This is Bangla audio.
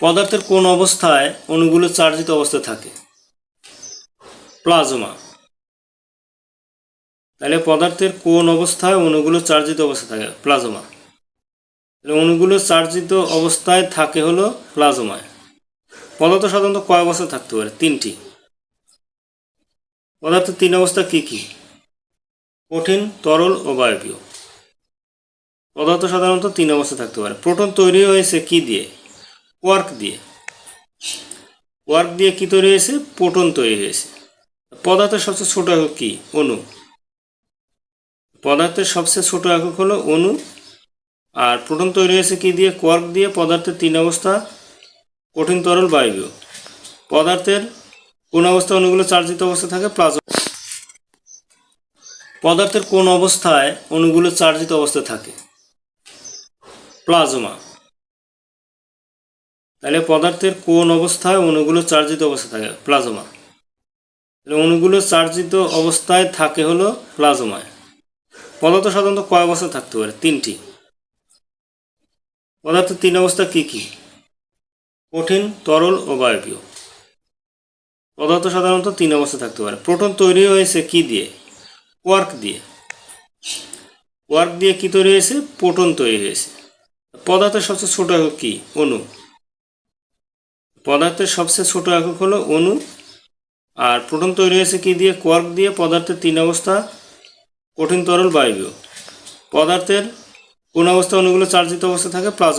পদার্থের কোন অবস্থায় অণুগুলো চার্জিত অবস্থায় থাকে? প্লাজমা। তাহলে পদার্থের কোন অবস্থায় অণুগুলো চার্জিত অবস্থায় থাকে? প্লাজমা। তাহলে অণুগুলো চার্জিত অবস্থায় থাকে হলো প্লাজমায়। পদার্থ সাধারণত কয় অবস্থায় থাকতে পারে? তিনটি। পদার্থের তিন অবস্থা কি কি? কঠিন, তরল ও বায়বীয়। পদার্থ সাধারণত তিন অবস্থায় থাকতে পারে। প্রোটন তৈরি হয়েছে কি দিয়ে? কোয়ার্ক দিয়ে। ওয়ার্ক দিয়ে কি তৈরি হয়েছে? প্রোটন তৈরি হয়েছে। পদার্থের সবচেয়ে ছোট একক কি? অণু। পদার্থের সবচেয়ে ছোট একক হলো অণু। আর প্রোটন তৈরি হয়েছে কি দিয়ে? কোয়ার্ক দিয়ে পদার্থের তিন অবস্থা, কঠিন, তরল, বায়বীয়। পদার্থের কোন অবস্থা অণুগুলো চার্জিত অবস্থায় থাকে? প্লাজমা পদার্থের কোন অবস্থায় অণুগুলো চার্জিত অবস্থায় থাকে? প্লাজমা। তাহলে পদার্থের কোন অবস্থায় অণুগুলো চার্জিত অবস্থায় থাকে? প্লাজমা। অণুগুলো চার্জিত অবস্থায় থাকে হলো প্লাজমায়। পদার্থ সাধারণত কয় অবস্থায় থাকতে পারে? তিনটি। পদার্থের তিন অবস্থা কি কি? কঠিন, তরল ও বায়বীয়। পদার্থ সাধারণত তিন অবস্থা থাকতে পারে। প্রোটন তৈরি হয়েছে কি দিয়ে? কোয়ার্ক দিয়ে। কোয়ার্ক দিয়ে কি তৈরি হয়েছে? প্রোটন তৈরি হয়েছে। পদার্থের সবচেয়ে ছোট কি? অণু। পদার্থের সবচেয়ে ছোট একক হলো অণু। আর প্রোটন তৈরি হয়েছে কি দিয়ে? কোয়ার্ক দিয়ে। পদার্থের তিন অবস্থা, কঠিন তরল বায়বীয় পদার্থের কোন অবস্থা অণুগুলো চার্জিত অবস্থা থাকে? প্লাজমা।